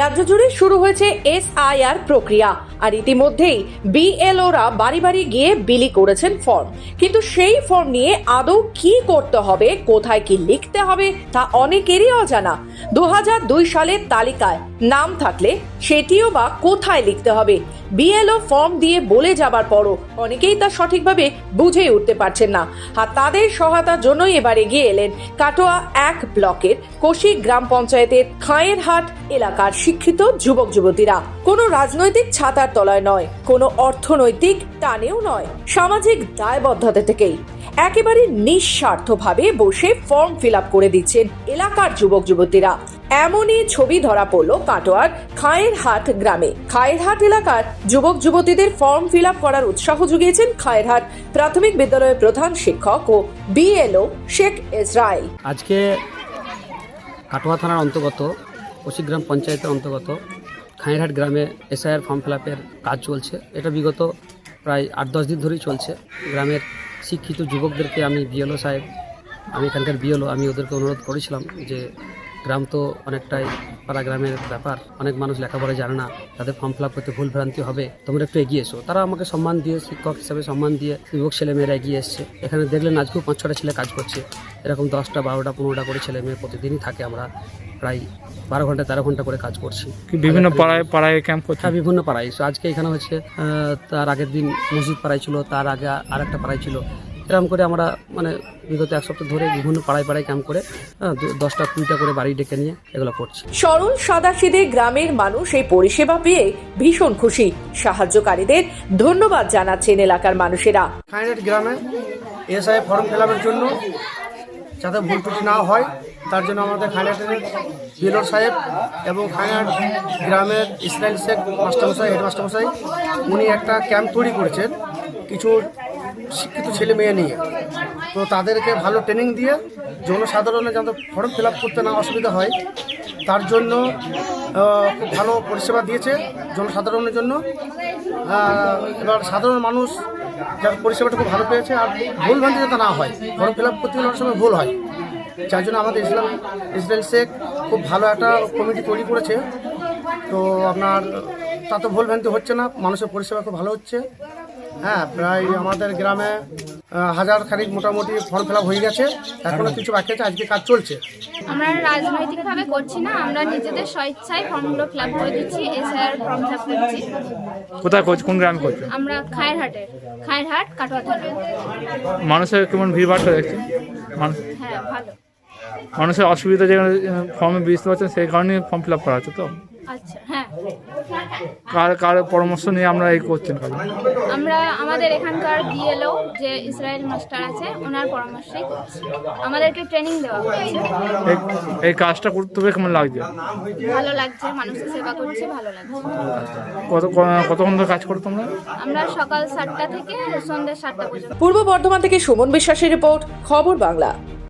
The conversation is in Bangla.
রাজ্য জুড়ে শুরু হয়েছে এসআইআর প্রক্রিয়া, আর ইতিমধ্যেই বিএলওরা বাড়ি বাড়ি গিয়ে বিলি করেছেন ফর্ম। কিন্তু সেই ফর্ম নিয়ে আদৌ কি করতে হবে, কোথায় কি লিখতে হবে, তা অনেকেরই অজানা। দু সালের তালিকায় নাম থাকলে সেটিও বা কোথায় লিখতে হবে বিএলও ফর্ম দিয়ে বলে যাবার পরও অনেকেই তা সঠিকভাবে বুঝেই উঠতে পারছেন না। আর তাদের সহায়তার জন্যই এবার এগিয়ে এলেন কাটোয়া এক ব্লকের কোশি গ্রাম পঞ্চায়েতের খায়েরহাট এলাকার শিক্ষিত যুবক যুবতীরা। কোনো রাজনৈতিক ছাতার তলায় নয়, কোনো অর্থনৈতিক টানেও নয়, সামাজিক দায়বদ্ধতা থেকেই। একেবারে নিঃস্বার্থভাবে বসে ফর্ম ফিল করে দিচ্ছেন এলাকার যুবক যুবতীরা। এমনই ছবি ধরা পড়ল কাটোয়ার খায়েরহাট গ্রামে। খায়েরহাট এলাকার যুবক, যুবতীদের ফর্ম ফিল করার উৎসাহ জুগিয়েছেন খায়েরহাট প্রাথমিক বিদ্যালয়ের প্রধান শিক্ষক ও বিএলও শেখ ইসরায়েল আজকে কাটোয়া থানার অন্তর্গত কশিগ্রাম পঞ্চায়েতের অন্তর্গত, খায়েরহাট গ্রামে এসআইআর ফর্ম ফিল কাজ চলছে। এটা বিগত প্রায় আট, দশ দিন ধরেই চলছে। গ্রামের শিক্ষিত যুবকদেরকে আমি বিএলও সাহেব, আমি এখানকার বিএলও, আমি ওদেরকে অনুরোধ করেছিলাম যে গ্রাম তো অনেকটাই পাড়া গ্রামের ব্যাপার। অনেক মানুষ লেখাপড়া জানে না তাদের ফর্ম ফিল আপ করতে ভুল ভ্রান্তি হবে। তোমরা একটু এগিয়ে এসো। তারা আমাকে সম্মান দিয়ে শিক্ষক হিসাবে সম্মান দিয়ে যুবক ছেলেমেয়েরা এগিয়ে এসছে। এখানে দেখলেন আজকেও পাঁচ ছটা ছেলে কাজ করছে। এরকম দশটা বারোটা পনেরোটা করে ছেলে মেয়ে প্রতিদিনই থাকে আমরা। প্রায় বারো ঘণ্টা তেরো ঘণ্টা করে কাজ করছি। বিভিন্ন পাড়ায় পাড়ায় ক্যাম্প করছে? হ্যাঁ বিভিন্ন পাড়ায়। আজকে এখানে হচ্ছে তার আগের দিন মসজিদ পাড়ায় ছিল তার আগে আরেকটা পাড়ায় ছিল। এরকম করে আমরা মানে বিগত এক সপ্তাহ ধরে বিভিন্ন পাড়ায় পাড়ায় ক্যাম্প করে আহ, দশটা কুড়িটা করে বাড়ি ডেকে নিয়ে এগুলো করছি। সরল সাদাসিদে গ্রামের মানুষ এই পরিষেবা পেয়ে ভীষণ খুশি। সাহায্যকারীদের ধন্যবাদ জানাচ্ছেন এলাকার মানুষেরা। খাইনেট গ্রামে এসআই ফর্ম ফিল জন্য যাতে ভুল ত্রুটি না হয় তার জন্য আমাদের খাইনাটের বিলোর সাহেব এবং খাইনাট গ্রামের ইসরায়েল শেখ মাস্টারমশাই হেডমাস্টারমশাই উনি একটা ক্যাম্প তৈরি করেছেন। কিছু শিক্ষিত ছেলে মেয়ে নিয়ে। তো তাদেরকে ভালো ট্রেনিং দিয়ে জনসাধারণে যাতে ফর্ম ফিল করতে না অসুবিধা হয়, তার জন্য খুব ভালো পরিষেবা দিয়েছে জনসাধারণের জন্য। এবার সাধারণ মানুষ যার পরিষেবাটা খুব ভালো পেয়েছে, আর ভুল ভ্রান্তি যাতে না হয় ফর্ম ফিল আপ করতে গেলে অনেক সময় ভুল হয়। যার জন্য আমাদের ইসলাম, ইসরায়েল শেখ খুব ভালো একটা কমিটি তৈরি করেছে। তো আপনার, তাতে ভুল ভ্রান্তি হচ্ছে না, মানুষের পরিষেবা খুব ভালো হচ্ছে। হ্যাঁ প্রায় আমাদের গ্রামে হাজার খানিক মোটামুটি ফর্ম ফিল আপ হয়ে গেছে। এখনও কিছু বাকি আছে আজকে কাজ চলছে। আমরা রাজনৈতিকভাবে করছি না আমরা নিজেদের স্বেচ্ছায় ফর্মগুলো ফিল করে দিচ্ছি এসআইআর ফর্ম ফিল করছি। কোথায় করছে কোন গ্রামে করছে আমরা খায়েরহাটের খায়েরহাট কাটোয়া থানা। মানুষের কেমন ভিড়ভাড়টা দেখছেন মানুষ হ্যাঁ ভালো। মানুষের অসুবিধা যেখানে ফর্মে বুঝতে পারছেন সেই কারণে ফর্ম ফিল আপ করা হচ্ছে তো? আচ্ছা হ্যাঁ। কার কার পরামর্শ নিয়ে আমরা এই করছেন কাজ? আমরা আমাদের এখানকার বিএলও যে ইসরায়েল মাস্টার আছে ওনার পরামর্শেই করছি। আমাদেরকে ট্রেনিং দেওয়া হয়েছে। এই- এই কাজটা করতে হবে কেমন লাগছে? ভালো লাগছে মানুষের সেবা করছি ভালো লাগছে। কত কতক্ষণ ধরে কাজ করো তোমরা? আমরা সকাল সাতটা থেকে সন্ধ্যে সাতটা পর্যন্ত। পূর্ব বর্ধমান থেকে সুমন বিশ্বাসের রিপোর্ট খবর বাংলা।